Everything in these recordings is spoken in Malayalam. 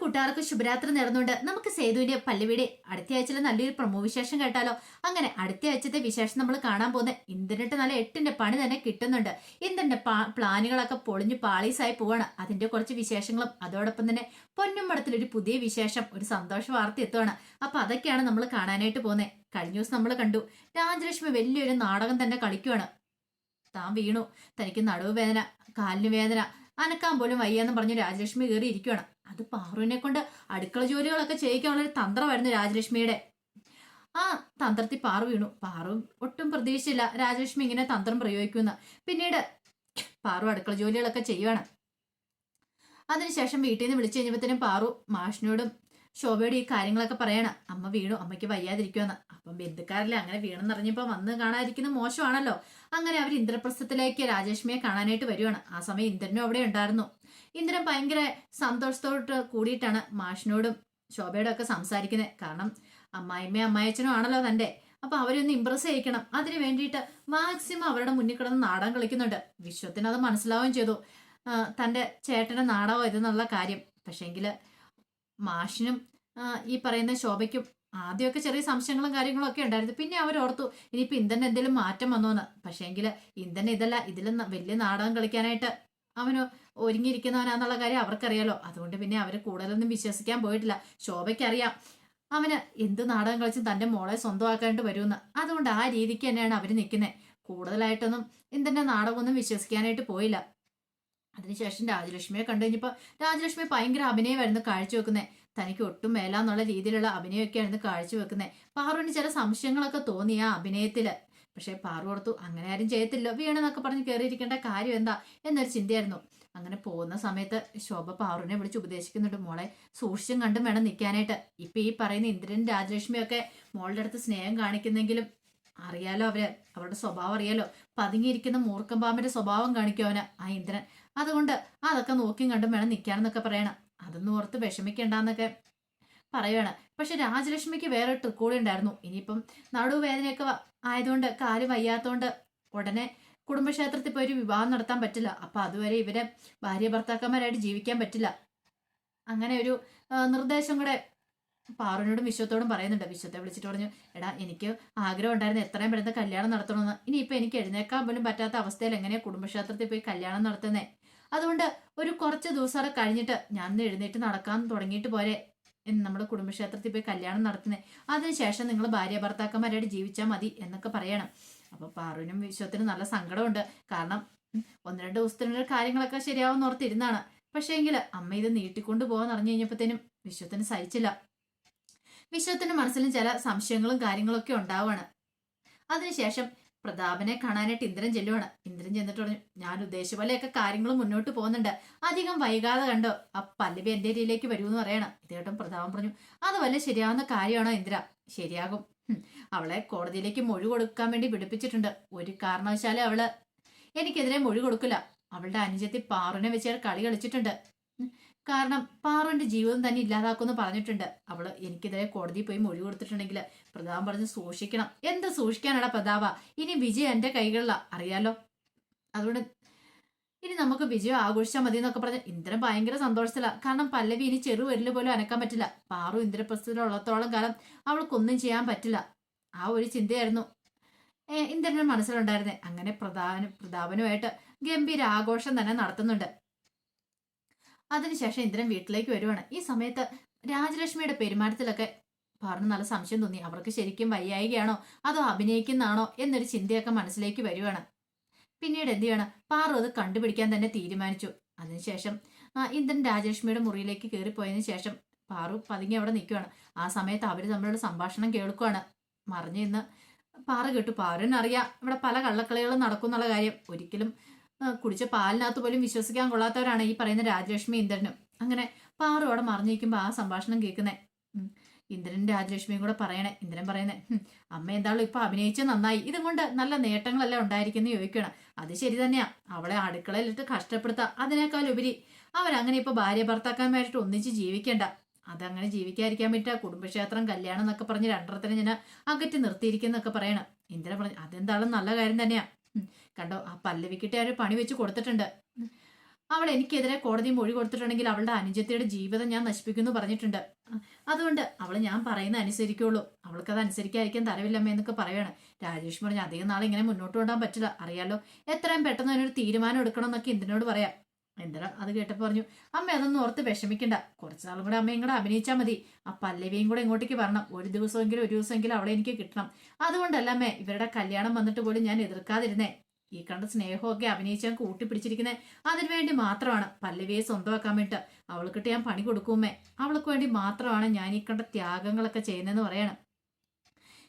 കൂട്ടുകാർക്ക് ശുഭരാത്രി നേർന്നുകൊണ്ട് നമുക്ക് സേതുവിന്റെ പല്ലുവിടെ അടുത്ത ആഴ്ചയിലെ നല്ലൊരു പ്രമോ വിശേഷം കേട്ടാലോ? അങ്ങനെ അടുത്ത ആഴ്ചത്തെ വിശേഷം നമ്മൾ കാണാൻ പോകുന്ന ഇന്ദ്രനിട്ട് നല്ല എട്ടിന്റെ പണി തന്നെ കിട്ടുന്നുണ്ട്. ഇന്ദ്രന്റെ പ്ലാനുകളൊക്കെ പൊളിഞ്ഞു പാളീസായി പോവാണ്. അതിന്റെ കുറച്ച് വിശേഷങ്ങളും അതോടൊപ്പം തന്നെ പൊന്നുമടത്തിൽ ഒരു പുതിയ വിശേഷം ഒരു സന്തോഷ വാർത്ത എത്തുവാണ്. അപ്പൊ അതൊക്കെയാണ് നമ്മൾ കാണാനായിട്ട് പോകുന്നത് കഴിഞ്ഞ ദിവസം നമ്മൾ കണ്ടു. രാജലക്ഷ്മി വലിയൊരു നാടകം തന്നെ കളിക്കുവാണ്. താൻ വീണു. തനിക്ക് നടുവ് വേദന കാലിന് വേദന അനക്കാൻ പോലും വയ്യാന്ന് പറഞ്ഞു രാജലക്ഷ്മി കയറി ഇരിക്കുവാണ് അത് പാറുവിനെ കൊണ്ട് അടുക്കള ജോലികളൊക്കെ ചെയ്യിക്കാനുള്ള തന്ത്രമായിരുന്നു രാജലക്ഷ്മിയുടെ. ആ തന്ത്രത്തിൽ പാറു വീണു. പാറു ഒട്ടും പ്രതീക്ഷിച്ചില്ല രാജലക്ഷ്മി ഇങ്ങനെ തന്ത്രം പ്രയോഗിക്കുന്ന പിന്നീട് പാറു അടുക്കള ജോലികളൊക്കെ ചെയ്യുവാണ്. അതിനുശേഷം വീട്ടിൽ നിന്ന് വിളിച്ചു കഴിഞ്ഞപ്പോഴത്തേനും പാറു മാഷിനോടും ശോഭയോട് ഈ കാര്യങ്ങളൊക്കെ പറയണം. അമ്മ വീണു അമ്മയ്ക്ക് വയ്യാതിരിക്കുമെന്ന് അപ്പം ബന്ധുക്കാരിലെ അങ്ങനെ വീണെന്നറിഞ്ഞപ്പോൾ വന്ന് കാണാതിരിക്കുന്നത് മോശമാണല്ലോ. അങ്ങനെ അവർ ഇന്ദ്രപ്രസ്ഥത്തിലേക്ക് രാജേഷ്മിയെ കാണാനായിട്ട് വരുവാണ്. ആ സമയം ഇന്ദ്രനും അവിടെ ഉണ്ടായിരുന്നു. ഇന്ദ്രൻ ഭയങ്കര സന്തോഷത്തോട്ട് കൂടിയിട്ടാണ് മാഷിനോടും ശോഭയോടും ഒക്കെ സംസാരിക്കുന്നത്. കാരണം അമ്മായിമ്മയും അമ്മായച്ചനും ആണല്ലോ തന്റെ അപ്പൊ അവരൊന്ന് ഇമ്പ്രസ് ചെയ്യിക്കണം അതിന് വേണ്ടിയിട്ട് മാക്സിമം അവരുടെ മുന്നിൽ കിടന്ന് നാടകം കളിക്കുന്നുണ്ട്. വിശ്വത്തിന് അത് മനസ്സിലാവുകയും ചെയ്തു. തന്റെ ചേട്ടന്റെ നാടകം ഇതെന്നുള്ള കാര്യം. പക്ഷേങ്കിൽ മാഷിനും ഈ പറയുന്ന ശോഭയ്ക്കും ആദ്യമൊക്കെ ചെറിയ സംശയങ്ങളും കാര്യങ്ങളും ഒക്കെ ഉണ്ടായിരുന്നു. പിന്നെ അവർ ഓർത്തു ഇനിയിപ്പോ ഇന്ധന എന്തെങ്കിലും മാറ്റം വന്നോന്ന്. പക്ഷേങ്കിൽ ഇന്ധന ഇതല്ല ഇതിൽ വലിയ നാടകം കളിക്കാനായിട്ട് അവന് ഒരുങ്ങിയിരിക്കുന്നവനാന്നുള്ള കാര്യം അവർക്കറിയാലോ. അതുകൊണ്ട് പിന്നെ അവർ കൂടുതലൊന്നും വിശ്വസിക്കാൻ പോയിട്ടില്ല. ശോഭയ്ക്കറിയാം അവന് എന്ത് നാടകം കളിച്ചും തന്റെ മോളെ സ്വന്തമാക്കാണ്ട് വരുമെന്ന്. അതുകൊണ്ട് ആ രീതിക്ക് തന്നെയാണ് അവർ നിൽക്കുന്നത് കൂടുതലായിട്ടൊന്നും ഇന്ധന്റെ നാടകമൊന്നും വിശ്വസിക്കാനായിട്ട് പോയില്ല. അതിനുശേഷം രാജലക്ഷ്മിയെ കണ്ടു കഴിഞ്ഞപ്പോൾ രാജലക്ഷ്മി ഭയങ്കര അഭിനയമായിരുന്നു കാഴ്ചവെക്കുന്നത് തനിക്ക് ഒട്ടും മേലാന്നുള്ള രീതിയിലുള്ള അഭിനയമൊക്കെയായിരുന്നു കാഴ്ചവെക്കുന്നത് പാറുവിന് ചില സംശയങ്ങളൊക്കെ തോന്നി ആ അഭിനയത്തിൽ പക്ഷേ പാറു ഓർത്തു അങ്ങനെ ആരും ചെയ്യത്തില്ല. വീണെന്നൊക്കെ പറഞ്ഞ് കയറിയിരിക്കേണ്ട കാര്യം എന്താ? എന്നൊരു ചിന്തയായിരുന്നു. അങ്ങനെ പോകുന്ന സമയത്ത് ശോഭ പാറുവിനെ വിളിച്ച് ഉപദേശിക്കുന്നുണ്ട്. മോളെ സൂക്ഷിച്ചും കണ്ടും വേണം നിൽക്കാനായിട്ട് ഇപ്പൊ ഈ പറയുന്ന ഇന്ദ്രൻ രാജലക്ഷ്മിയൊക്കെ മോളുടെ അടുത്ത് സ്നേഹം കാണിക്കുന്നെങ്കിലും അറിയാലോ അവർ? അവരുടെ സ്വഭാവം അറിയാലോ? പതുങ്ങിയിരിക്കുന്ന മൂർക്കമ്പാമ്പിന്റെ സ്വഭാവം കാണിക്കും അവന് ആ ഇന്ദ്രൻ. അതുകൊണ്ട് അതൊക്കെ നോക്കിയും കണ്ടും വേണം നിൽക്കാനെന്നൊക്കെ പറയണം. അതൊന്നും ഓർത്ത് വിഷമിക്കണ്ടെന്നൊക്കെ പറയുകയാണ് പക്ഷെ രാജലക്ഷ്മിക്ക് വേറെ ട്രിക്ക് കൂടി ഉണ്ടായിരുന്നു. ഇനിയിപ്പം നടുവേദനയൊക്കെ ആയതുകൊണ്ട് കാൽ വയ്യാത്തോണ്ട് ഉടനെ കുടുംബക്ഷേത്രത്തിൽ പോയി ഒരു വിവാഹം നടത്താൻ പറ്റില്ല. അപ്പൊ അതുവരെ ഇവരെ ഭാര്യ ഭർത്താക്കന്മാരായിട്ട് ജീവിക്കാൻ പറ്റില്ല. അങ്ങനെ ഒരു നിർദ്ദേശം കൂടെ പാറുവിനോടും വിശ്വത്തോടും പറയുന്നുണ്ട്. വിശ്വത്തെ വിളിച്ചിട്ട് പറഞ്ഞു എടാ എനിക്ക് ആഗ്രഹം ഉണ്ടായിരുന്നു എത്രയും പെട്ടെന്ന് കല്യാണം നടത്തണമെന്ന് ഇനിയിപ്പോൾ എനിക്ക് എഴുന്നേക്കാൻ പോലും പറ്റാത്ത അവസ്ഥയിൽ എങ്ങനെയാണ് കുടുംബക്ഷേത്രത്തിൽ പോയി കല്യാണം നടത്തുന്നേ? അതുകൊണ്ട് ഒരു കുറച്ച് ദിവസം കഴിഞ്ഞിട്ട് ഞാൻ എഴുന്നേറ്റ് നടക്കാൻ തുടങ്ങിയിട്ട് പോരെ. നമ്മൾ കുടുംബക്ഷേത്രത്തിൽ പോയി കല്യാണം നടത്തുന്നത് അതിനുശേഷം നിങ്ങൾ ഭാര്യ ഭർത്താക്കന്മാരായിട്ട് ജീവിച്ചാൽ മതി എന്നൊക്കെ പറയണം. അപ്പോൾ പാറുവിനും വിശ്വത്തിനും നല്ല സങ്കടമുണ്ട്. കാരണം ഒന്ന് രണ്ട് ദിവസത്തിനുള്ളിൽ കാര്യങ്ങളൊക്കെ ശരിയാവും ഓർത്തിരുന്നാണ്. പക്ഷേ എങ്കിൽ അമ്മ ഇത് നീട്ടിക്കൊണ്ട് പോകാൻ അറിഞ്ഞു കഴിഞ്ഞപ്പോഴത്തേനും വിശ്വത്തിന് സഹിച്ചില്ല. വിശ്വത്തിന്റെ മനസ്സിലും ചില സംശയങ്ങളും കാര്യങ്ങളൊക്കെ ഉണ്ടാവുകയാണ് അതിനുശേഷം പ്രതാപനെ കാണാനായിട്ട് ഇന്ദ്രൻ ചെല്ലുവാണ്. ഇന്ദ്രൻ ചെന്നിട്ട് പറഞ്ഞു ഞാൻ ഉദ്ദേശിച്ച പോലെയൊക്കെ കാര്യങ്ങൾ മുന്നോട്ട് പോകുന്നുണ്ട്. അധികം വൈകാതെ കണ്ടോ? ആ പല്ലവി എന്റെ ഏരിയയിലേക്ക് വരുമെന്ന് പറയണം. ഇതേട്ടും പ്രതാപം പറഞ്ഞു അത് വല്ല ശരിയാവുന്ന കാര്യമാണോ ഇന്ദ്ര? ശരിയാകും. അവളെ കോടതിയിലേക്ക് മൊഴി കൊടുക്കാൻ വേണ്ടി പിടിപ്പിച്ചിട്ടുണ്ട് ഒരു കാരണവശാലും അവൾ എനിക്കെതിരെ മൊഴി കൊടുക്കില്ല. അവളുടെ അനുജത്തി പാറുനെ വെച്ച് കളി കളിച്ചിട്ടുണ്ട്. കാരണം പാറുവിന്റെ ജീവിതം തന്നെ ഇല്ലാതാക്കുമെന്ന് പറഞ്ഞിട്ടുണ്ട്. അവൾ എനിക്കെതിരെ കോടതിയിൽ പോയി മൊഴി കൊടുത്തിട്ടുണ്ടെങ്കിൽ പ്രതാപം പറഞ്ഞ് സൂക്ഷിക്കണം. എന്ത് സൂക്ഷിക്കാനാണ് പ്രതാപ? ഇനി വിജയം എന്റെ കൈകളിലാ. അറിയാലോ? അതുകൊണ്ട് ഇനി നമുക്ക് വിജയം ആഘോഷിച്ചാൽ മതി എന്നൊക്കെ പറഞ്ഞ് ഇന്ദ്രൻ ഭയങ്കര സന്തോഷത്തിലാണ് കാരണം പല്ലവി ഇനി ചെറുവരിൽ പോലും അനക്കാൻ പറ്റില്ല. പാറു ഇന്ദ്രപ്രസ്ഥത്തിലുള്ളത്തോളം കാലം അവൾക്കൊന്നും ചെയ്യാൻ പറ്റില്ല. ആ ഒരു ചിന്തയായിരുന്നു. ഇന്ദ്രന്റെ മനസ്സിലുണ്ടായിരുന്നേ. അങ്ങനെ പ്രധാന പ്രതാപനുമായിട്ട് ഗംഭീര ആഘോഷം തന്നെ നടത്തുന്നുണ്ട്. അതിനുശേഷം ഇന്ദ്രൻ വീട്ടിലേക്ക് വരുവാണ്. ഈ സമയത്ത് രാജലക്ഷ്മിയുടെ പെരുമാറ്റത്തിലൊക്കെ പറഞ്ഞു നല്ല സംശയം തോന്നി. അവർക്ക് ശരിക്കും വയ്യായികയാണോ? അതോ അഭിനയിക്കുന്നതാണോ എന്നൊരു ചിന്തയൊക്കെ മനസ്സിലേക്ക് വരുവാണ്. പിന്നീട് എന്ത് ചെയ്യണം? പാറു അത് കണ്ടുപിടിക്കാൻ തന്നെ തീരുമാനിച്ചു. അതിനുശേഷം ഇന്ദ്രൻ രാജലക്ഷ്മിയുടെ മുറിയിലേക്ക് കയറിപ്പോയതിനു ശേഷം പാറു പതുങ്ങി അവിടെ നിൽക്കുകയാണ് ആ സമയത്ത് അവർ തമ്മിലുള്ള സംഭാഷണം കേൾക്കുകയാണ് മറിഞ്ഞു ഇന്ന് പാറ കേട്ടു. പാറിനറിയാം ഇവിടെ പല കള്ളക്കളികളും നടക്കും എന്നുള്ള കാര്യം. ഒരിക്കലും കുടിച്ച പാലിനകത്ത് പോലും വിശ്വസിക്കാൻ കൊള്ളാത്തവരാണ് ഈ പറയുന്ന രാജലക്ഷ്മി ഇന്ദ്രനും. അങ്ങനെ പാറു അവിടെ മറിഞ്ഞിരിക്കുമ്പോ ആ സംഭാഷണം കേൾക്കുന്നേ. ഇന്ദ്രൻ രാജലക്ഷ്മിയും കൂടെ പറയണേ. ഇന്ദ്രൻ പറയുന്നേ അമ്മ എന്താളും ഇപ്പൊ അഭിനയിച്ച നന്നായി. ഇതും കൊണ്ട് നല്ല നേട്ടങ്ങളെല്ലാം ഉണ്ടായിരിക്കുന്നു ചോദിക്കണം. അത് ശരി തന്നെയാ. അവളെ അടുക്കളയിലിട്ട് കഷ്ടപ്പെടുത്താം. അതിനേക്കാൾ ഉപരി അവരങ്ങനെ ഇപ്പൊ ഭാര്യ ഭർത്താക്കന്മാരായിട്ട് ഒന്നിച്ച് ജീവിക്കേണ്ട. അതങ്ങനെ ജീവിക്കാതിരിക്കാൻ പറ്റുക കുടുംബക്ഷേത്രം കല്യാണം എന്നൊക്കെ പറഞ്ഞ് രണ്ടരത്തിനെ ഞാൻ അകറ്റി നിർത്തിയിരിക്കുന്നൊക്കെ പറയണം. ഇന്ദ്രൻ പറഞ്ഞു അതെന്താളും നല്ല കാര്യം തന്നെയാ. കണ്ടോ? ആ പല്ലവിക്കിട്ട് ഒരു പണി വെച്ച് കൊടുത്തിട്ടുണ്ട്. അവൾ എനിക്കെതിരെ കോടതി മൊഴി കൊടുത്തിട്ടുണ്ടെങ്കിൽ അവളുടെ അനുജത്തിയുടെ ജീവിതം ഞാൻ നശിപ്പിക്കുമെന്ന് പറഞ്ഞിട്ടുണ്ട്. അതുകൊണ്ട് അവൾ ഞാൻ പറയുന്ന അനുസരിക്കുള്ളൂ. അവൾക്ക് അത് അനുസരിക്കാതിരിക്കാൻ തരവില്ലമ്മ എന്നൊക്കെ പറയാണ്. രാജേഷ് പറഞ്ഞു അധികം നാളെ ഇങ്ങനെ മുന്നോട്ട് കൊണ്ടുപോകാൻ പറ്റില്ല. അറിയാലോ? എത്രയും പെട്ടെന്ന് അതിനൊരു തീരുമാനം എടുക്കണം എന്നൊക്കെ പറയാം. ഇന്ദിര അത് കേട്ടപ്പോൾ പറഞ്ഞു അമ്മ അതൊന്നും ഓർത്ത് വിഷമിക്കണ്ട. കുറച്ച് നാളും കൂടെ അമ്മയും കൂടെ അഭിനയിച്ചാൽ മതി. ആ പല്ലവിയും കൂടെ ഇങ്ങോട്ടേക്ക് വരണം. ഒരു ദിവസമെങ്കിലും ഒരു ദിവസമെങ്കിലും അവളെ എനിക്ക് കിട്ടണം. അതുകൊണ്ടല്ല അമ്മേ ഇവരുടെ കല്യാണം വന്നിട്ട് പോലും ഞാൻ എതിർക്കാതിരുന്നേ. ഈ കണ്ട സ്നേഹമൊക്കെ അഭിനയിച്ചാൽ കൂട്ടിപ്പിടിച്ചിരിക്കുന്നത് അതിനു വേണ്ടി മാത്രമാണ് പല്ലവിയെ സ്വന്തമാക്കാൻ വേണ്ടിട്ട് അവൾക്കിട്ട് ഞാൻ പണി കൊടുക്കുമേ അവൾക്ക് വേണ്ടി മാത്രമാണ് ഞാൻ ഈ കണ്ട ത്യാഗങ്ങളൊക്കെ ചെയ്യുന്നതെന്ന് പറയണം.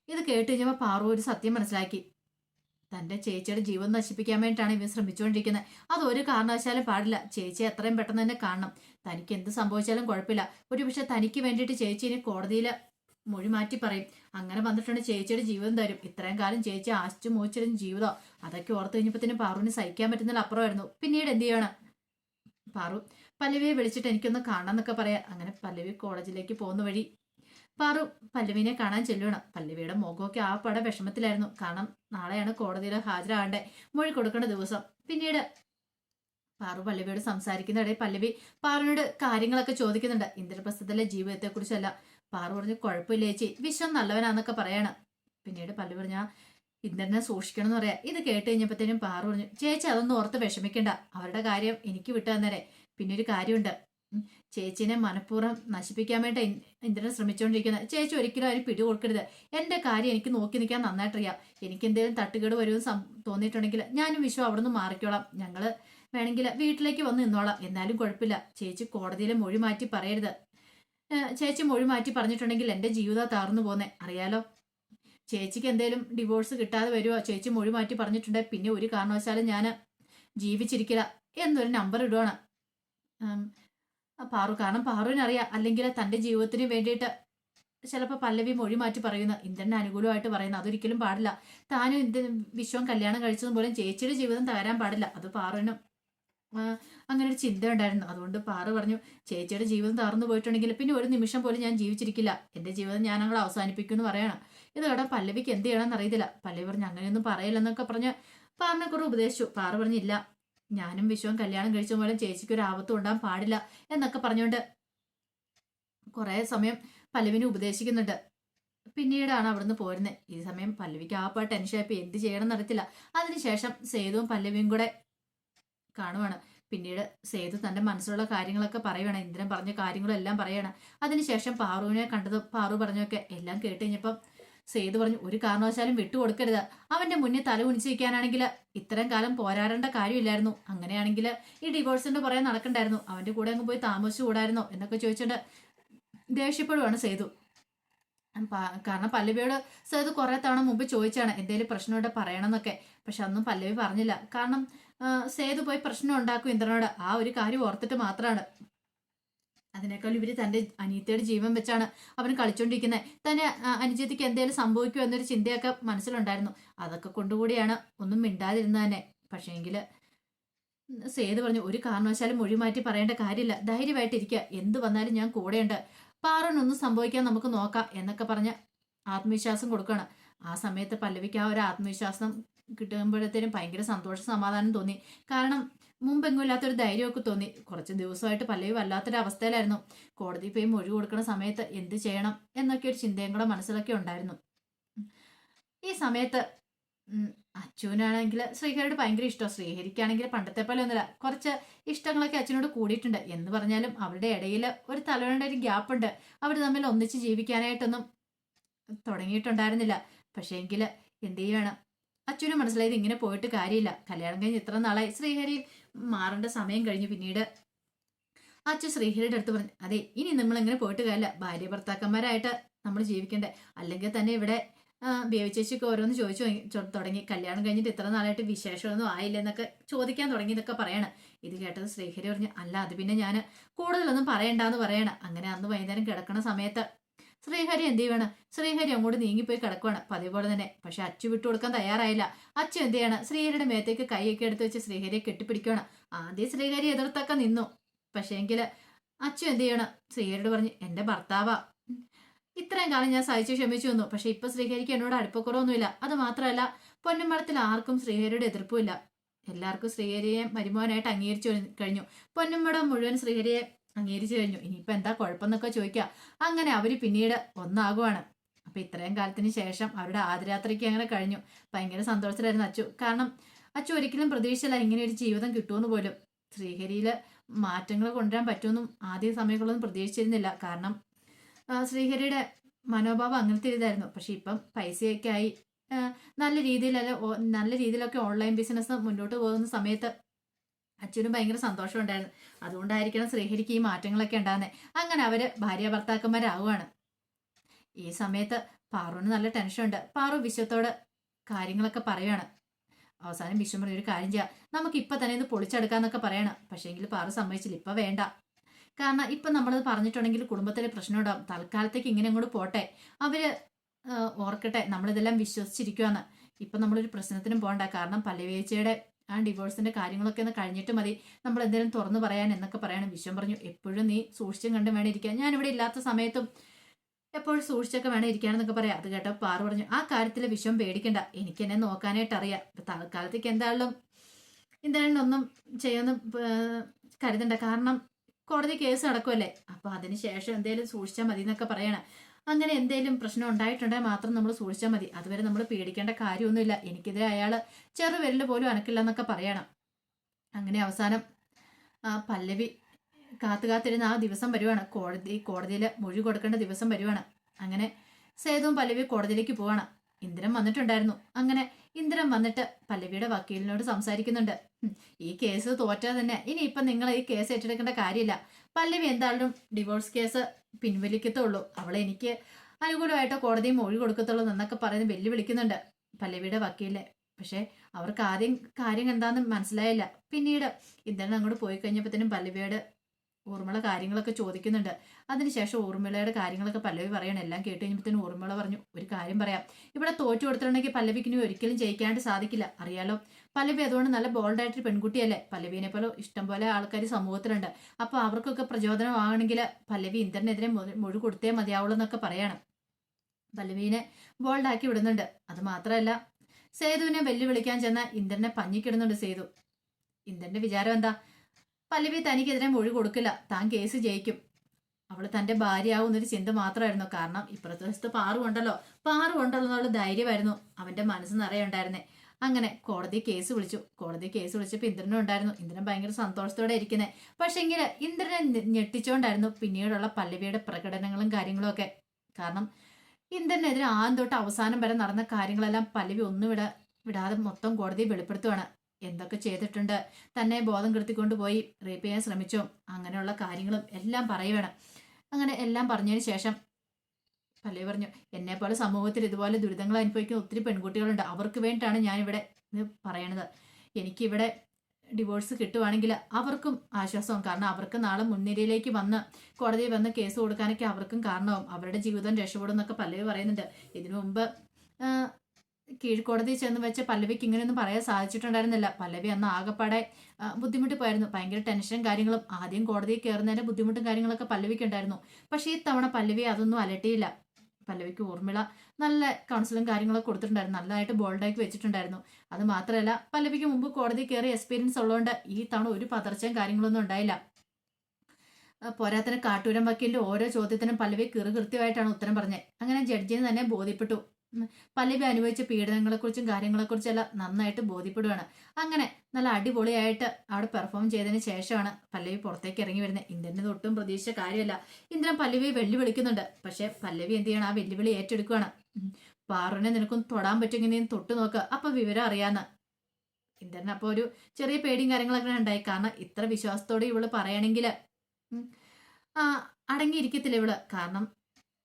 ഇത് കേട്ട് കഴിഞ്ഞപ്പോൾ പാറു ഒരു സത്യം മനസ്സിലാക്കി. തന്റെ ചേച്ചിയുടെ ജീവൻ നശിപ്പിക്കാൻ വേണ്ടിയിട്ടാണ് ഇവൻ ശ്രമിച്ചുകൊണ്ടിരിക്കുന്നത്. അത് ഒരു കാരണവശാലും പാടില്ല. ചേച്ചി എത്രയും പെട്ടെന്ന് തന്നെ കാണണം. തനിക്ക് എന്ത് സംഭവിച്ചാലും കുഴപ്പമില്ല. ഒരു പക്ഷെ തനിക്ക് വേണ്ടിയിട്ട് ചേച്ചിനെ കോടതിയിൽ മൊഴി മാറ്റി പറയും. അങ്ങനെ വന്നിട്ടുണ്ട് ചേച്ചിയുടെ ജീവിതം തരും. ഇത്രയും കാലം ചേച്ചി ആശിച്ചു മോഹിച്ചിരുന്ന ജീവിതം. അതൊക്കെ ഓർത്ത് കഴിഞ്ഞപ്പോൾ തന്നെ പാറുവിന് സഹിക്കാൻ പറ്റുന്നതിൽ അപ്പുറമായിരുന്നു. പിന്നീട് എന്ത് ചെയ്യണം? പാറു പല്ലവിയെ വിളിച്ചിട്ട് എനിക്കൊന്ന് കാണാന്നൊക്കെ പറയാം. അങ്ങനെ പല്ലവി കോളേജിലേക്ക് പോകുന്ന വഴി പാറു പല്ലവിനെ കാണാൻ ചെല്ലണം പല്ലവിയുടെ മുഖമൊക്കെ ആ പട വിഷമത്തിലായിരുന്നു. കാരണം നാളെയാണ് കോടതിയിൽ ഹാജരാകേണ്ടത് മൊഴി കൊടുക്കേണ്ട ദിവസം. പിന്നീട് പാറു പല്ലവിയോട് സംസാരിക്കുന്നിടയിൽ പല്ലവി പാറുവിനോട് കാര്യങ്ങളൊക്കെ ചോദിക്കുന്നുണ്ട്. ഇന്ദ്രപ്രസ്ഥത്തിലെ ജീവിതത്തെക്കുറിച്ചല്ല. പാറു പറഞ്ഞു കുഴപ്പമില്ല ചേച്ചി. വിശ്വം നല്ലവനാന്നൊക്കെ പറയാണ്. പിന്നീട് പല്ലവി പറഞ്ഞ ഇന്ദ്രനെ സൂക്ഷിക്കണം എന്ന് പറയാ. ഇത് കേട്ട് കഴിഞ്ഞപ്പോഴത്തേനും പാറു പറഞ്ഞു ചേച്ചി അതൊന്നും ഓർത്ത് വിഷമിക്കണ്ട. അവരുടെ കാര്യം എനിക്ക് വിട്ടു തന്നേരെ. പിന്നെ ഒരു കാര്യമുണ്ട് ചേച്ചിനെ മനഃപൂർവം നശിപ്പിക്കാൻ വേണ്ടി ഇന്ദ്രൻ ശ്രമിച്ചുകൊണ്ടിരിക്കുന്നത് ചേച്ചി ഒരിക്കലും പിടി കൊടുക്കരുത് എന്റെ കാര്യം എനിക്ക് നോക്കി നിൽക്കാൻ നന്നായിട്ടറിയാം. എനിക്ക് എന്തെങ്കിലും തട്ടുകേട് വരുമെന്ന് തോന്നിയിട്ടുണ്ടെങ്കിൽ ഞാനും വിശ്വം അവിടെ നിന്ന് മാറിക്കോളാം. ഞങ്ങൾ വേണമെങ്കിൽ വീട്ടിലേക്ക് വന്ന് നിന്നോളാം. എന്നാലും കുഴപ്പമില്ല. ചേച്ചി കോടതിയിലെ മൊഴി മാറ്റി പറയരുത്. ചേച്ചി മൊഴി മാറ്റി പറഞ്ഞിട്ടുണ്ടെങ്കിൽ എന്റെ ജീവിതം താർന്നു പോന്നെ. അറിയാലോ? ചേച്ചിക്ക് എന്തേലും ഡിവോഴ്സ് കിട്ടാതെ വരുമോ ചേച്ചി മൊഴി മാറ്റി പറഞ്ഞിട്ടുണ്ടെങ്കിൽ പിന്നെ ഒരു കാരണവശാലും ഞാൻ ജീവിച്ചിരിക്കില്ല. എന്നൊരു നമ്പർ ഇടുവാണ്. പാറു. കാരണം പാറുവിനറിയാം. അല്ലെങ്കിൽ തന്റെ ജീവിതത്തിന് വേണ്ടിയിട്ട് ചിലപ്പോൾ പല്ലവി മൊഴി മാറ്റി പറയുന്ന ഇന്ദ്രന് അനുകൂലമായിട്ട് പറയുന്ന അതൊരിക്കലും പാടില്ല. താനും ഇന്ത്യ വിശ്വം കല്യാണം കഴിച്ചതുപോലെ ചേച്ചിയുടെ ജീവിതം തകരാൻ പാടില്ല. അത് പാറുവിനും അങ്ങനെ ഒരു ചിന്ത ഉണ്ടായിരുന്നു. അതുകൊണ്ട് പാറു പറഞ്ഞു ചേച്ചിയുടെ ജീവിതം തകർന്നു പോയിട്ടുണ്ടെങ്കിൽ പിന്നെ ഒരു നിമിഷം പോലും ഞാൻ ജീവിച്ചിരിക്കില്ല. എന്റെ ജീവിതം ഞാൻ അങ്ങോട്ട് അവസാനിപ്പിക്കും എന്ന് പറയണം. ഇത് കേട്ടോ പല്ലവിക്ക് എന്ത് ചെയ്യണമെന്ന് അറിയത്തില്ല. പല്ലവി പറഞ്ഞു അങ്ങനെയൊന്നും പറയില്ലെന്നൊക്കെ പറഞ്ഞ് പാറിനെ കുറെ ഉപദേശിച്ചു. പാറു പറഞ്ഞില്ല ഞാനും വിശ്വം കല്യാണം കഴിച്ച പോലെ ചേച്ചിക്ക് ഒരു ആപത്തും ഉണ്ടാകാൻ പാടില്ല എന്നൊക്കെ പറഞ്ഞുകൊണ്ട് കുറേ സമയം പല്ലവിനെ ഉപദേശിക്കുന്നുണ്ട്. പിന്നീടാണ് അവിടുന്ന് പോരുന്നത് ഈ സമയം പല്ലവിക്ക് ആ. പാട്ട് ആയി എന്ത് ചെയ്യണം എന്നറിയത്തില്ല അതിനുശേഷം സേതുവും പല്ലവിയും കൂടെ കാണുവാണ്. പിന്നീട് സേതു തന്റെ മനസ്സിലുള്ള കാര്യങ്ങളൊക്കെ പറയുവാണ്. ഇന്ദ്രൻ പറഞ്ഞ കാര്യങ്ങളെല്ലാം പറയണം അതിനുശേഷം പാറുവിനെ കണ്ടതും പാറു പറഞ്ഞൊക്കെ എല്ലാം കേട്ട് കഴിഞ്ഞപ്പം സേതു പറഞ്ഞു ഒരു കാരണവശാലും വിട്ടുകൊടുക്കരുത്. അവന്റെ മുന്നിൽ തല കുനിച്ചിരിക്കാനാണെങ്കിൽ ഇത്തരം കാലം പോരാടേണ്ട കാര്യമില്ലായിരുന്നു. അങ്ങനെയാണെങ്കിൽ ഈ ഡിവോഴ്സിന്റെ പുറകെ നടക്കണ്ടായിരുന്നു. അവന്റെ കൂടെ അങ്ങ് പോയി താമസിച്ചു കൂടായിരുന്നോ? എന്നൊക്കെ ചോദിച്ചുകൊണ്ട് ദേഷ്യപ്പെടുവാണ് സേതു. കാരണം പല്ലവിയോട് സേതു കുറെ തവണ മുമ്പ് ചോദിച്ചാണ് എന്തെങ്കിലും പ്രശ്നമുണ്ട് പറയണമെന്നൊക്കെ. പക്ഷെ അന്നും പല്ലവി പറഞ്ഞില്ല. കാരണം സേതു പോയി പ്രശ്നം ഉണ്ടാക്കും ഇന്ദ്രനോട്. ആ ഒരു കാര്യം ഓർത്തിട്ട് മാത്രമാണ് അതിനേക്കാൾ ഇവർ തന്റെ അനിയത്തിയുടെ ജീവൻ വെച്ചാണ് അവൻ കളിച്ചോണ്ടിരിക്കുന്നത് തന്നെ അനുജത്തിക്ക് എന്തെങ്കിലും സംഭവിക്കുമോ എന്നൊരു ചിന്തയൊക്കെ മനസ്സിലുണ്ടായിരുന്നു. അതൊക്കെ കൊണ്ടുകൂടിയാണ് ഒന്നും മിണ്ടാതിരുന്നത് തന്നെ പക്ഷേങ്കിൽ സേതു പറഞ്ഞു ഒരു കാരണവശാലും മൊഴി മാറ്റി പറയേണ്ട കാര്യമില്ല. ധൈര്യമായിട്ടിരിക്കുക എന്ത് വന്നാലും ഞാൻ കൂടെയുണ്ട്. പാറനൊന്നും സംഭവിക്കാൻ നമുക്ക് നോക്കാം എന്നൊക്കെ പറഞ്ഞ് ആത്മവിശ്വാസം കൊടുക്കുകയാണ് ആ സമയത്ത് പല്ലവിക്ക് ആ ഒരു ആത്മവിശ്വാസം കിട്ടുമ്പോഴത്തേനും ഭയങ്കര സന്തോഷ സമാധാനം തോന്നി. കാരണം മുമ്പെങ്ങും ഇല്ലാത്തൊരു ധൈര്യമൊക്കെ തോന്നി. കുറച്ച് ദിവസമായിട്ട് പല്ലവി വല്ലാത്തൊരു അവസ്ഥയിലായിരുന്നു കോടതി പോയി മൊഴി കൊടുക്കുന്ന സമയത്ത് എന്ത് ചെയ്യണം എന്നൊക്കെ ഒരു ചിന്തയും കൂടെ മനസ്സിലൊക്കെ ഉണ്ടായിരുന്നു. ഈ സമയത്ത് അച്ഛനാണെങ്കിൽ ശ്രീഹരിയോട് ഭയങ്കര ഇഷ്ടം ശ്രീഹരിക്കാണെങ്കിൽ പണ്ടത്തെ പോലെ ഒന്നുമില്ല. കുറച്ച് ഇഷ്ടങ്ങളൊക്കെ അച്ഛനോട് കൂടിയിട്ടുണ്ട്. എന്ന് പറഞ്ഞാലും അവരുടെ ഇടയിൽ ഒരു തലവേണ്ട ഒരു ഗ്യാപ്പ് ഉണ്ട്. അവർ തമ്മിൽ ഒന്നിച്ച് ജീവിക്കാനായിട്ടൊന്നും തുടങ്ങിയിട്ടുണ്ടായിരുന്നില്ല. പക്ഷേ എങ്കിൽ എന്ത് ചെയ്യണം? അച്ഛനും മനസ്സിലായത് ഇങ്ങനെ പോയിട്ട് കാര്യമില്ല. കല്യാണം കഴിഞ്ഞ് ഇത്ര നാളായി. ശ്രീഹരി മാറേണ്ട സമയം കഴിഞ്ഞു. പിന്നീട് അച്ഛൻ ശ്രീഹരിയുടെ അടുത്ത് പറഞ്ഞു അതെ ഇനി നമ്മൾ എങ്ങനെ പോയിട്ട് കാര്യമില്ല. ഭാര്യ ഭർത്താക്കന്മാരായിട്ട് നമ്മൾ ജീവിക്കണ്ടേ? അല്ലെങ്കിൽ തന്നെ ഇവിടെ ബേവിച്ചേച്ചിക്ക് ഓരോന്ന് ചോദിച്ചു തുടങ്ങി- കല്യാണം കഴിഞ്ഞിട്ട് ഇത്ര നാളായിട്ട് വിശേഷമൊന്നും ആയില്ലെന്നൊക്കെ ചോദിക്കാൻ തുടങ്ങി എന്നൊക്കെ പറയണം. ഇത് കേട്ടത് ശ്രീഹരി പറഞ്ഞു അല്ല അത് പിന്നെ ഞാൻ കൂടുതലൊന്നും പറയണ്ടെന്ന് പറയണം. അങ്ങനെ അന്ന് വൈകുന്നേരം കിടക്കുന്ന സമയത്ത് ശ്രീഹരി എന്ത് ചെയ്യണം? ശ്രീഹരി അങ്ങോട്ട് നീങ്ങിപ്പോയി കിടക്കുവാണ്. പതിപോലെ പോലെ തന്നെ പക്ഷെ അച്ചു വിട്ടു കൊടുക്കാൻ തയ്യാറായില്ല. അച്ചു എന്ത് ചെയ്യണം? ശ്രീഹരിയുടെ മേത്തേക്ക് കൈയൊക്കെ എടുത്ത് വെച്ച് ശ്രീഹരിയെ കെട്ടിപ്പിടിക്കുകയാണ് ആദ്യം ശ്രീഹരി എതിർത്തൊക്കെ നിന്നു. പക്ഷേങ്കിൽ അച്ചു എന്ത് ചെയ്യണം? ശ്രീഹരിയോട് പറഞ്ഞു എന്റെ ഭർത്താവാ. ഇത്രയും കാലം ഞാൻ സഹിച്ചു ക്ഷമിച്ചു വന്നു. പക്ഷെ ഇപ്പൊ ശ്രീഹരിക്ക് എന്നോട് അടുപ്പക്കുറവൊന്നുമില്ല. അത് മാത്രമല്ല പൊന്നമ്പലത്തിൽ ആർക്കും ശ്രീഹരിയുടെ എതിർപ്പുമില്ല എല്ലാവർക്കും ശ്രീഹരിയെ മരുമോനായിട്ട് അംഗീകരിച്ചു കഴിഞ്ഞു. പൊന്നമ്പടം മുഴുവൻ ശ്രീഹരിയെ അംഗീകരിച്ചു കഴിഞ്ഞു. ഇനിയിപ്പോൾ എന്താ കുഴപ്പമെന്നൊക്കെ ചോദിക്കുക. അങ്ങനെ അവർ പിന്നീട് ഒന്നാകുവാണ്. അപ്പം ഇത്രയും കാലത്തിന് ശേഷം അവരുടെ ആദ്യരാത്രിക്ക് അങ്ങനെ കഴിഞ്ഞു. ഭയങ്കര സന്തോഷത്തിലായിരുന്നു അച്ചു. കാരണം അച്ചു ഒരിക്കലും പ്രതീക്ഷയില്ല ഇങ്ങനെ ഒരു ജീവിതം കിട്ടുമെന്ന് പോലും. ശ്രീഹരിയിൽ മാറ്റങ്ങൾ കൊണ്ടുവരാൻ പറ്റുമെന്നും ആദ്യ സമയങ്ങളൊന്നും പ്രതീക്ഷിച്ചിരുന്നില്ല. കാരണം ശ്രീഹരിയുടെ മനോഭാവം അങ്ങനത്തെ ഇതായിരുന്നു പക്ഷെ ഇപ്പം പൈസയൊക്കെ ആയി നല്ല രീതിയിലല്ല നല്ല രീതിയിലൊക്കെ ഓൺലൈൻ ബിസിനസ് മുന്നോട്ട് പോകുന്ന സമയത്ത് അച്ഛനും ഭയങ്കര സന്തോഷം ഉണ്ടായിരുന്നു. അതുകൊണ്ടായിരിക്കണം ശ്രീഹരിക്ക് ഈ മാറ്റങ്ങളൊക്കെ ഉണ്ടാകുന്നത് അങ്ങനെ അവർ ഭാര്യ ഭർത്താക്കന്മാരാവുകയാണ് ഈ സമയത്ത് പാറുവിന് നല്ല ടെൻഷനുണ്ട് പാറു വിശ്വത്തോട് കാര്യങ്ങളൊക്കെ പറയുകയാണ് അവസാനം വിശ്വം ഒരു കാര്യം ചെയ്യാം. നമുക്ക് ഇപ്പൊ തന്നെ ഇത് പൊളിച്ചെടുക്കാന്നൊക്കെ പറയണം. പക്ഷേങ്കിൽ പാറു സമ്മതിച്ചില്ല. ഇപ്പൊ വേണ്ട. കാരണം ഇപ്പൊ നമ്മളത് പറഞ്ഞിട്ടുണ്ടെങ്കിൽ കുടുംബത്തിലെ പ്രശ്നം ഉണ്ടാവും തൽക്കാലത്തേക്ക് ഇങ്ങനെ അങ്ങോട്ട് പോട്ടെ. അവർ ഓർക്കട്ടെ. നമ്മളിതെല്ലാം വിശ്വസിച്ചിരിക്കുവാന്ന്. ഇപ്പൊ നമ്മളൊരു പ്രശ്നത്തിനും പോകണ്ട കാരണം പല്ലവേച്ചയുടെ ആ ഡിവോഴ്സിന്റെ കാര്യങ്ങളൊക്കെ ഒന്ന് കഴിഞ്ഞിട്ട് മതി. നമ്മൾ എന്തെങ്കിലും തുറന്നു പറയാൻ എന്നൊക്കെ പറയാനും വിശ്വം പറഞ്ഞു. എപ്പോഴും നീ സൂക്ഷിച്ചും കണ്ടും വേണം ഇരിക്കാൻ. ഞാൻ ഇവിടെ ഇല്ലാത്ത സമയത്തും എപ്പോഴും സൂക്ഷിച്ചൊക്കെ വേണം ഇരിക്കാനെന്നൊക്കെ പറയാം. അത് കേട്ടോ പാറു പറഞ്ഞു. ആ കാര്യത്തിൽ വിഷം പേടിക്കണ്ട. എനിക്ക് എന്നെ നോക്കാനായിട്ട് അറിയാം. ഇപ്പൊ തൽക്കാലത്തേക്ക് എന്തായാലും എന്തായാലും ഒന്നും ചെയ്യുമെന്ന് കരുതണ്ട. കാരണം കോടതി കേസ് നടക്കുമല്ലേ അപ്പൊ അതിനുശേഷം എന്തെങ്കിലും സൂക്ഷിച്ചാൽ മതി എന്നൊക്കെ പറയണം. അങ്ങനെ എന്തെങ്കിലും പ്രശ്നം ഉണ്ടായിട്ടുണ്ടെങ്കിൽ മാത്രം നമ്മൾ സൂക്ഷിച്ചാൽ മതി. അതുവരെ നമ്മൾ പേടിക്കേണ്ട കാര്യമൊന്നുമില്ല. എനിക്കെതിരെ ചെറു ചെറുവിരൽ പോലും അനക്കില്ല എന്നൊക്കെ പറയണം. അങ്ങനെ അവസാനം പല്ലവി കാത്തു കാത്തിരുന്ന ആ ദിവസം വരുവാണ്. കോടതി കോടതിയിൽ മൊഴി കൊടുക്കേണ്ട ദിവസം വരുവാണ്. അങ്ങനെ സേതുവും പല്ലവി കോടതിയിലേക്ക് പോവാണ്. ഇന്ദ്രൻ വന്നിട്ടുണ്ടായിരുന്നു. അങ്ങനെ ഇന്ദ്രൻ വന്നിട്ട് പല്ലവിയുടെ വക്കീലിനോട് സംസാരിക്കുന്നുണ്ട്. ഈ കേസ് തോറ്റാ തന്നെ. ഇനി ഇപ്പം നിങ്ങൾ ഈ കേസ് ഏറ്റെടുക്കേണ്ട കാര്യമില്ല. പല്ലവി എന്തായാലും ഡിവോഴ്സ് കേസ് പിൻവലിക്കത്തുള്ളൂ. അവൾ എനിക്ക് അനുകൂലമായിട്ട് കോടതി മൊഴി കൊടുക്കത്തുള്ളൂ എന്നൊക്കെ പറയുന്നത് വെല്ലുവിളിക്കുന്നുണ്ട് പല്ലവിയുടെ വക്കീലെ. പക്ഷേ അവർക്ക് ആദ്യം കാര്യം എന്താണെന്ന് മനസ്സിലായില്ല. പിന്നീട് ഇന്ദ്രൻ അങ്ങോട്ട് പോയി കഴിഞ്ഞപ്പോഴത്തേനും പല്ലവിയോട് ഊർമിള കാര്യങ്ങളൊക്കെ ചോദിക്കുന്നുണ്ട്. അതിനുശേഷം ഊർമിളയുടെ കാര്യങ്ങളൊക്കെ പല്ലവി പറയണം. എല്ലാം കേട്ട് കഴിഞ്ഞപ്പോഴത്തേനും ഊർമിള പറഞ്ഞു ഒരു കാര്യം പറയാം. ഇവിടെ തോറ്റു കൊടുത്തിട്ടുണ്ടെങ്കിൽ പല്ലവിക്ക് ഇനി ഒരിക്കലും ജയിക്കാണ്ട് സാധിക്കില്ല. അറിയാലോ? പല്ലവി അതുകൊണ്ട് നല്ല ബോൾഡായിട്ടൊരു പെൺകുട്ടിയല്ലേ? പല്ലവിനെ പോലെ ഇഷ്ടംപോലെ ആൾക്കാർ സമൂഹത്തിലുണ്ട്. അപ്പോൾ അവർക്കൊക്കെ പ്രചോദനമാകണമെങ്കിൽ പല്ലവി ഇന്ദ്രനെതിരെ മൊഴി കൊടുത്തേ മതിയാവുള്ളൂ എന്നൊക്കെ പറയണം. പല്ലവീനെ ബോൾഡാക്കി വിടുന്നുണ്ട്. അത് മാത്രമല്ല സേതുവിനെ വെല്ലുവിളിക്കാൻ ചെന്ന ഇന്ദ്രനെ പഞ്ഞിക്കിടുന്നുണ്ട് സേതു. ഇന്ദ്രന്റെ വിചാരം എന്താ? പല്ലവി തനിക്കെതിരെ മൊഴി കൊടുക്കില്ല. താൻ കേസ് ജയിക്കും. അവൾ തന്റെ ഭാര്യയാവുന്നൊരു ചിന്ത മാത്രമായിരുന്നു. കാരണം ഇപ്പുറത്തെ വശത്ത് പാറുണ്ടല്ലോ പാറുണ്ടല്ലോ പാറു എന്നുള്ള ധൈര്യമായിരുന്നു അവന്റെ മനസ്സ് നിറയുണ്ടായിരുന്നേ. അങ്ങനെ കോടതി കേസ് വിളിച്ചു. കോടതി കേസ് വിളിച്ചപ്പോൾ ഇന്ദ്രനും ഉണ്ടായിരുന്നു. ഇന്ദ്രൻ ഭയങ്കര സന്തോഷത്തോടെ ഇരിക്കുന്നത് പക്ഷെങ്കിൽ ഇന്ദ്രനെ ഞെട്ടിച്ചുകൊണ്ടായിരുന്നു പിന്നീടുള്ള പല്ലവിയുടെ പ്രകടനങ്ങളും കാര്യങ്ങളും ഒക്കെ. കാരണം ഇന്ദ്രനെതിരെ ആദ്യം തൊട്ട് അവസാനം വരെ നടന്ന കാര്യങ്ങളെല്ലാം പല്ലവി ഒന്നും വിട വിടാതെ മൊത്തം കോടതി വെളിപ്പെടുത്തുവാണ്. എന്തൊക്കെ ചെയ്തിട്ടുണ്ട്? തന്നെ ബോധം കെടുത്തിക്കൊണ്ട് പോയി റേപ്പ് ചെയ്യാൻ ശ്രമിച്ചോ. അങ്ങനെയുള്ള കാര്യങ്ങളും എല്ലാം പറയുവേണം. അങ്ങനെ എല്ലാം പറഞ്ഞതിന് ശേഷം പല്ലവി പറഞ്ഞു എന്നെ പോലെ സമൂഹത്തിൽ ഇതുപോലെ ദുരിതങ്ങൾ അനുഭവിക്കുന്ന ഒത്തിരി പെൺകുട്ടികളുണ്ട്. അവർക്ക് വേണ്ടിയിട്ടാണ് ഞാനിവിടെ ഇത് പറയണത്. എനിക്കിവിടെ ഡിവോഴ്സ് കിട്ടുവാണെങ്കിൽ അവർക്കും ആശ്വാസവും. കാരണം അവർക്ക് നാളെ മുൻനിരയിലേക്ക് വന്ന് കോടതിയിൽ വന്ന് കേസ് കൊടുക്കാനൊക്കെ അവർക്കും കാരണമാവും അവരുടെ ജീവിതം രക്ഷപ്പെടും എന്നൊക്കെ പല്ലവി പറയുന്നുണ്ട്. ഇതിനു മുമ്പ് കീഴ്ക്കോടതി ചെന്ന് വെച്ച പല്ലവിക്ക് ഇങ്ങനെയൊന്നും പറയാൻ സാധിച്ചിട്ടുണ്ടായിരുന്നില്ല. പല്ലവി അന്ന് ആകെപ്പാടെ ബുദ്ധിമുട്ടി പോയിരുന്നു ഭയങ്കര ടെൻഷനും കാര്യങ്ങളും. ആദ്യം കോടതിയിൽ കയറുന്നതിന്റെ ബുദ്ധിമുട്ടും കാര്യങ്ങളൊക്കെ പല്ലവിക്ക് ഉണ്ടായിരുന്നു. പക്ഷേ ഈ തവണ പല്ലവി അതൊന്നും അലട്ടിയില്ല. പല്ലവിക്ക് ഊർമിള നല്ല കൗൺസിലും കാര്യങ്ങളൊക്കെ കൊടുത്തിട്ടുണ്ടായിരുന്നു. നല്ലതായിട്ട് ബോൾഡാക്കി വെച്ചിട്ടുണ്ടായിരുന്നു. അത് മാത്രമല്ല പല്ലവിക്ക് മുമ്പ് കോടതി കയറി എക്സ്പീരിയൻസ് ഉള്ളതുകൊണ്ട് ഈ തവണ ഒരു പതർച്ചയും കാര്യങ്ങളൊന്നും ഉണ്ടായില്ല. പോരാത്തിന് കാട്ടൂരം വക്കീലിന്റെ ഓരോ ചോദ്യത്തിനും പല്ലവി കീറുകൃത്യമായിട്ടാണ് ഉത്തരം പറഞ്ഞത്. അങ്ങനെ ജഡ്ജിന് തന്നെ ബോധ്യപ്പെട്ടു. പല്ലവി അനുഭവിച്ച പീഡനങ്ങളെക്കുറിച്ചും കാര്യങ്ങളെക്കുറിച്ചും എല്ലാം നന്നായിട്ട് ബോധ്യപ്പെടുകയാണ് അങ്ങനെ നല്ല അടിപൊളിയായിട്ട് അവിടെ പെർഫോം ചെയ്തതിന് ശേഷമാണ് പല്ലവി പുറത്തേക്ക് ഇറങ്ങി വരുന്നത്. ഇന്ദ്രനെ ഒട്ടും പ്രതീക്ഷിച്ച കാര്യമല്ല. ഇന്ദ്രൻ പല്ലവിയെ വെല്ലുവിളിക്കുന്നുണ്ട്. പക്ഷെ പല്ലവി എന്ത് ചെയ്യണം? ആ വെല്ലുവിളി ഏറ്റെടുക്കുകയാണ് പാറുവിനെ നിനക്കൊന്ന് തൊടാൻ പറ്റുമെങ്കിൽ നീ തൊട്ട് നോക്കുക അപ്പൊ വിവരം അറിയാന്ന്. ഇന്ദ്രൻ അപ്പോൾ ഒരു ചെറിയ പേടിയും കാര്യങ്ങളൊക്കെ ഉണ്ടായി. കാരണം ഇത്ര വിശ്വാസത്തോടെ ഇവൾ പറയണമെങ്കിൽ അടങ്ങിയിരിക്കത്തില്ല ഇവൾ. കാരണം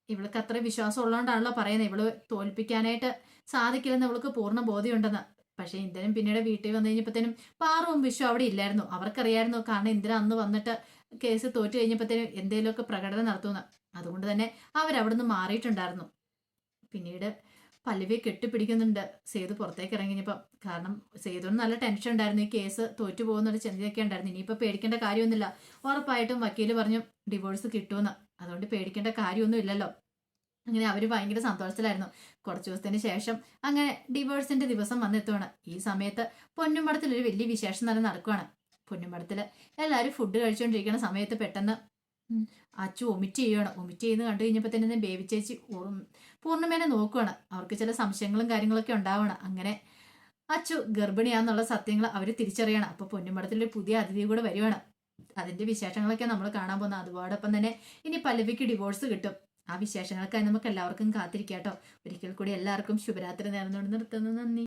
ഇവൾക്ക് അത്ര വിശ്വാസം ഉള്ളതുകൊണ്ടാണല്ലോ പറയുന്നത് ഇവൾ തോൽപ്പിക്കാനായിട്ട് സാധിക്കില്ലെന്ന് ഇവൾക്ക് പൂർണ ബോധ്യമുണ്ടെന്ന്. പക്ഷേ ഇന്ദ്രൻ പിന്നീട് വീട്ടിൽ വന്നു കഴിഞ്ഞപ്പോഴത്തേനും പാറവും വിശ്വം അവിടെ ഇല്ലായിരുന്നു. അവർക്കറിയായിരുന്നു കാരണം ഇന്ദ്രൻ അന്ന് വന്നിട്ട് കേസ് തോറ്റു കഴിഞ്ഞപ്പോഴത്തേനും എന്തെങ്കിലുമൊക്കെ പ്രകടനം നടത്തുമെന്ന്. അതുകൊണ്ട് തന്നെ അവരവിടുന്ന് മാറിയിട്ടുണ്ടായിരുന്നു. പിന്നീട് പല്ലവിയെ കെട്ടിപ്പിടിക്കുന്നുണ്ട് സേതു പുറത്തേക്ക് ഇറങ്ങിയപ്പോൾ കാരണം സേതുവിന് നല്ല ടെൻഷൻ ഉണ്ടായിരുന്നു ഈ കേസ് തോറ്റു പോകുന്നൊരു ചിന്തയൊക്കെ ഉണ്ടായിരുന്നു. ഇനിയിപ്പോൾ പേടിക്കേണ്ട കാര്യമൊന്നുമില്ല. ഉറപ്പായിട്ടും വക്കീൽ പറഞ്ഞു ഡിവോഴ്സ് കിട്ടുമെന്ന്. അതുകൊണ്ട് പേടിക്കേണ്ട കാര്യമൊന്നും ഇല്ലല്ലോ അങ്ങനെ അവർ ഭയങ്കര സന്തോഷത്തിലായിരുന്നു. കുറച്ച് ദിവസത്തിന് ശേഷം അങ്ങനെ ഡിവോഴ്സിന്റെ ദിവസം വന്നെത്തുവാണ്. ഈ സമയത്ത് പൊന്നുമടത്തിൽ ഒരു വലിയ വിശേഷം തന്നെ നടക്കുവാണ്. പൊന്നുമടത്തിൽ എല്ലാവരും ഫുഡ് കഴിച്ചുകൊണ്ടിരിക്കുന്ന സമയത്ത് പെട്ടെന്ന് അച്ചു ഒമിറ്റ് ചെയ്യുകയാണ് ഒമിറ്റ് ചെയ്യുന്നത് കണ്ടു കഴിഞ്ഞപ്പോൾ തന്നെ ബേബി ചേച്ചി പൂർണമേനെ നോക്കുവാണ്. അവർക്ക് ചില സംശയങ്ങളും കാര്യങ്ങളൊക്കെ ഉണ്ടാവണം. അങ്ങനെ അച്ചു ഗർഭിണിയാന്നുള്ള സത്യങ്ങൾ അവർ തിരിച്ചറിയണം. അപ്പോൾ പൊന്നുമടത്തിൽ ഒരു പുതിയ അതിഥി കൂടെ വരുവാണ്. അതിന്റെ വിശേഷങ്ങളൊക്കെ നമ്മൾ കാണാൻ പോകുന്ന അതോടൊപ്പം തന്നെ ഇനി പല്ലവിക്ക് ഡിവോഴ്സ് കിട്ടും. ആ വിശേഷങ്ങൾക്കായി നമുക്ക് എല്ലാവർക്കും കാത്തിരിക്കാം കേട്ടോ. ഒരിക്കൽ കൂടി എല്ലാവർക്കും ശുഭരാത്രി നേർന്നുകൊണ്ട് നിർത്തുന്നു. നന്ദി.